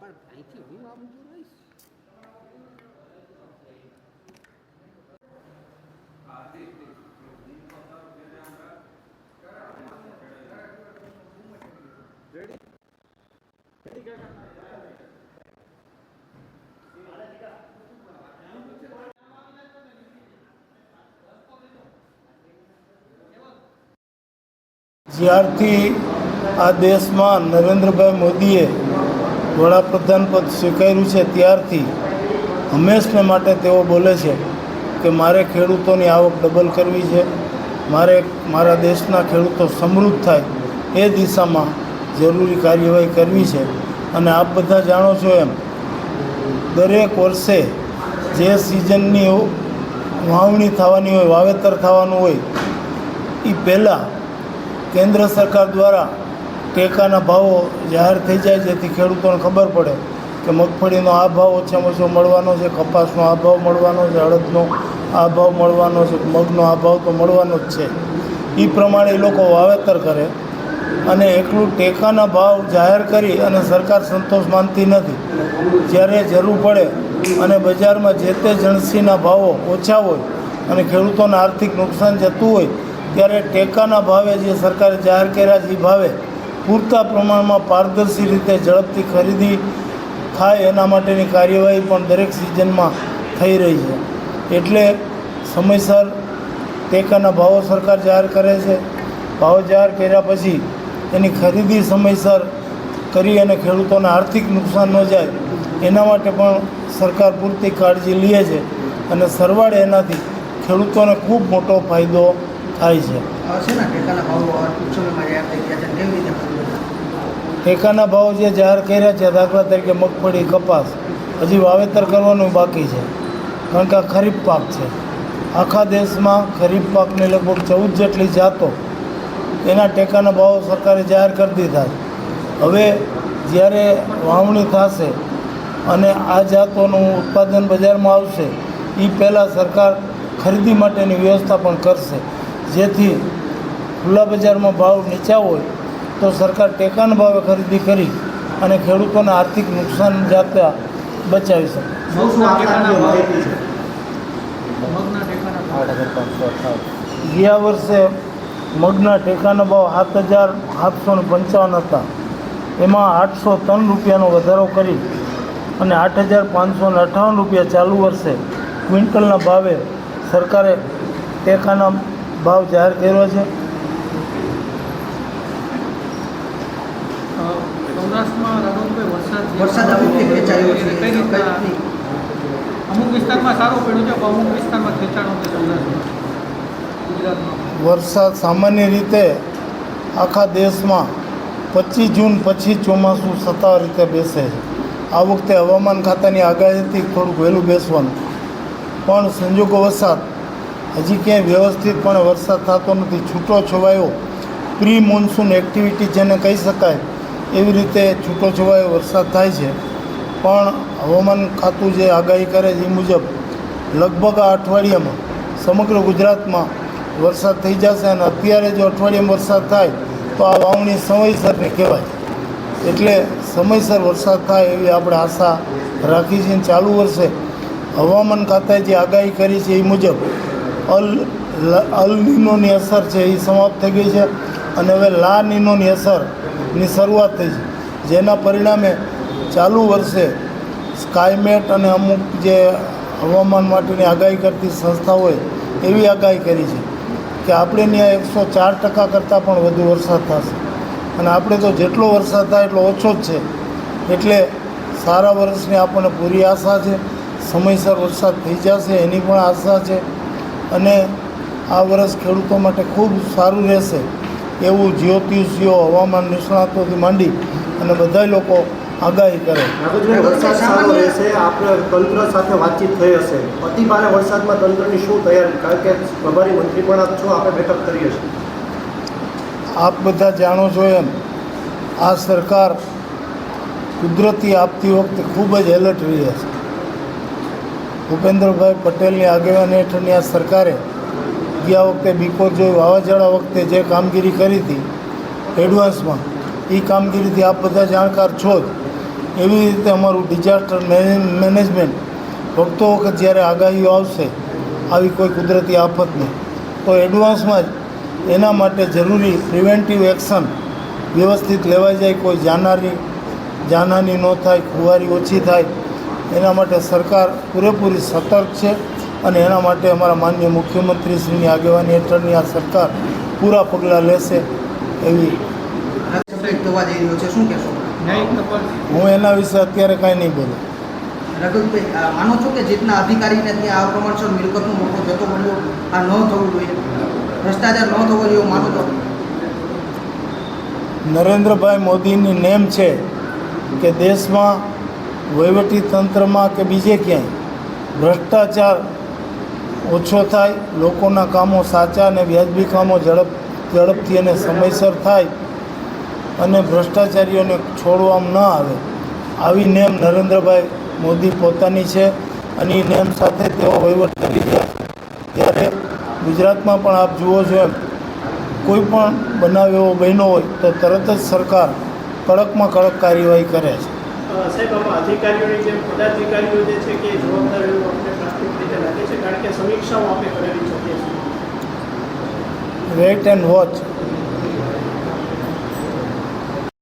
પણ અહીંથી હું આમ જો રહીશ. જ્યારથી આ દેશમાં નરેન્દ્રભાઈ મોદીએ વડાપ્રધાન પદ સ્વીકાર્યું છે ત્યારથી હંમેશને માટે તેઓ બોલે છે કે મારે ખેડૂતોની આવક ડબલ કરવી છે. મારે મારા દેશના ખેડૂતો સમૃદ્ધ થાય એ દિશામાં જરૂરી કાર્યવાહી કરવી છે. અને આપ બધા જાણો છો એમ, દરેક વર્ષે જે સિઝનની વાવણી થવાની હોય, વાવેતર થવાનું હોય એ પહેલાં કેન્દ્ર સરકાર દ્વારા ટેકાના ભાવો જાહેર થઈ જાય જેથી ખેડૂતોને ખબર પડે કે મગફળીનો આ ભાવ ઓછામાં ઓછો મળવાનો છે, કપાસનો આ ભાવ મળવાનો છે, હળદનો આ ભાવ મળવાનો છે, મગનો આ ભાવ તો મળવાનો જ છે. એ પ્રમાણે એ લોકો વાવેતર કરે અને એટલું ટેકાના ભાવ જાહેર કરી અને સરકાર સંતોષ માનતી નથી. જ્યારે જરૂર પડે અને બજારમાં જે તે જણસીના ભાવો ઓછા હોય અને ખેડૂતોને આર્થિક નુકસાન જતું હોય, ત્યારે ટેકાના ભાવે જે સરકારે જાહેર કર્યા છે એ ભાવે. પૂરતા પ્રમાણમાં પારદર્શી રીતે ઝડપથી ખરીદી થાય એના માટેની કાર્યવાહી પણ દરેક સિઝનમાં થઈ રહી છે. એટલે સમયસર ટેકાના ભાવો સરકાર જાહેર કરે છે. ભાવ જાહેર કર્યા પછી એની ખરીદી સમયસર કરી અને ખેડૂતોને આર્થિક નુકસાન ન જાય એના માટે પણ સરકાર પૂરતી કાળજી લે છે. અને સરવાળે એનાથી ખેડૂતોને ખૂબ મોટો ફાયદો થાય છે? ટેકાના ભાવ જે જાહેર કર્યા છે દાખલા તરીકે મગફળી કપાસ હજી વાવેતર કરવાનું બાકી છે. કારણ કે આ ખરીફ પાક છે. આખા દેશમાં ખરીફ પાકની લગભગ ચૌદ જેટલી જાતો એના ટેકાના ભાવ સરકારે જાહેર કરી દીધા હવે જ્યારે વાવણી થશે અને આ જાતોનું ઉત્પાદન બજારમાં આવશે એ પહેલાં સરકાર ખરીદી માટેની વ્યવસ્થા પણ કરશે. જેથી ખુલ્લા બજારમાં ભાવ નીચા હોય તો સરકાર ટેકાના ભાવે ખરીદી કરી અને ખેડૂતોને આર્થિક નુકસાન જાતા બચાવી શકે. ગયા વર્ષે મગના ટેકાના ભાવ સાત હજાર સાતસો ને પંચાવન હતા. એમાં આઠસો ત્રણ રૂપિયાનો વધારો કરી અને આઠ હજાર પાંચસો ને અઠાવન રૂપિયા ચાલુ વર્ષે ક્વિન્ટલના ભાવે સરકારે ટેકાના ભાવ જાહેર કર્યો છે? વરસાદ જે વરસાદ આ વખતે ખેંચાયો છે કઈ રીતના કઈ અમુક વિસ્તારમાં સારું પડ્યું છે અમુક વિસ્તારમાં ખેંચાણો છે સૌરાષ્ટ્રમાં. વરસાદ સામાન્ય રીતે આખા દેશમાં પચીસ જૂન પછી ચોમાસું સત્તાવાર રીતે બેસે છે. આ વખતે હવામાન ખાતાની આગાહીથી થોડુંક વહેલું બેસવાનું. પણ સંજોગો વરસાદ હજી ક્યાંય વ્યવસ્થિત પણ વરસાદ થતો નથી. છૂટો છવાયો. પ્રી મોન્સૂન એક્ટિવિટી જેને કહી શકાય, એવી રીતે છૂટો છવાયો વરસાદ થાય છે. પણ હવામાન ખાતું જે આગાહી કરે છે એ મુજબ, લગભગ આ અઠવાડિયામાં સમગ્ર ગુજરાતમાં વરસાદ થઈ જશે અને અત્યારે જો અઠવાડિયામાં વરસાદ થાય, તો આ વાવણી સમયસરની કહેવાય. એટલે સમયસર વરસાદ થાય એવી આપણે આશા રાખી અને ચાલુ વર્ષે હવામાન ખાતાએ જે આગાહી કરી છે એ મુજબ અલ અલ નીનોની અસર છે એ સમાપ્ત થઈ ગઈ છે અને હવે લા નીનોની અસરની શરૂઆત થઈ છે. જેના પરિણામે ચાલુ વર્ષે સ્કાયમેટ અને અમુક જે હવામાન માટેની આગાહી કરતી સંસ્થા હોય એવી આગાહી કરી છે કે આપણે ત્યાં એકસો ચાર ટકા કરતાં પણ વધુ વરસાદ થશે. અને આપણે તો જેટલો વરસાદ થાય એટલો ઓછો જ છે. એટલે સારા વર્ષની આપણને પૂરી આશા છે. સમયસર વરસાદ થઈ જશે એની પણ આશા છે. અને આ વર્ષ ખેડૂતો માટે ખૂબ સારું રહેશે એવું જ્યોતિષીઓ હવામાન નિષ્ણાતોથી માંડી અને બધા લોકો આગાહી કરે. વરસાદ સારો રહેશે આપણે તંત્ર સાથે વાતચીત થઈ હશે. અતિ ભારે વરસાદમાં તંત્રની શું તૈયારી? કારણ કે પ્રભારી મંત્રી પણ આપ છો આપણે બેઠક કરીએ છીએ આપ બધા જાણો છો એમ આ સરકાર કુદરતી આપતી વખતે ખૂબ જ એલર્ટ રહી છે ભૂપેન્દ્રભાઈ પટેલની આગેવાની હેઠળની આ સરકારે ગયા વખતે બિકોર જોઈ વાવાઝોડા વખતે જે કામગીરી કરી હતી, એડવાન્સમાં એ કામગીરીથી આપ બધા જાણકાર છો જ. એવી રીતે અમારું ડિઝાસ્ટર મેનેજમેન્ટ વખતો વખત જ્યારે આગાહીઓ આવશે, આવી કોઈ કુદરતી આફતની તો એડવાન્સમાં જ એના માટે જરૂરી પ્રિવેન્ટિવ એક્શન વ્યવસ્થિત લેવાઈ જાય, કોઈ જાનહાની જાનહાની ન થાય, ખુવારી ઓછી થાય એના માટે સરકાર પૂરેપૂરી સતર્ક છે અને એના માટે અમારા માનનીય મુખ્યમંત્રીશ્રીની આગેવાની હેઠળની આ સરકાર પૂરા પગલાં લેશે એવી હું એના વિશે અત્યારે કાંઈ નહીં બોલું. રઘુભાઈ આ માનો છો કે જેટલા અધિકારીને ત્યાં આ પ્રમાણસર મિલકતનો મોટો જતો મળ્યો આ ન થવું જોઈએ? ભ્રષ્ટાચાર ન થવો જોઈએ માનો છો? નરેન્દ્રભાઈ મોદીની નેમ છે કે દેશમાં વહીવટી તંત્રમાં કે બીજે ક્યાંય? ભ્રષ્ટાચાર ઓછો થાય, લોકોના કામો સાચા અને વ્યાજબી કામો ઝડપ, ઝડપથી અને સમયસર થાય અને ભ્રષ્ટાચારીઓને છોડવામાં ન આવે. આવી નેમ નરેન્દ્રભાઈ મોદી પોતાની છે અને એ નેમ સાથે તેઓ વહીવટ કરી રહ્યા ત્યારે ગુજરાતમાં પણ આપ જુઓ છો એમ, કોઈ પણ બનાવ એવો બન્યો હોય તો તરત જ સરકાર કડકમાં કડક કાર્યવાહી કરે છે. સાહેબ આમાં અધિકારીઓની જેમ પદાધિકારીઓ જે છે કે જવાબદાર એવું આપણે પ્રાથમિક રીતે લાગે છે, કારણ કે સમીક્ષાઓ આપણે કરેલી શકીએ છીએ વેટ એન્ડ વોચ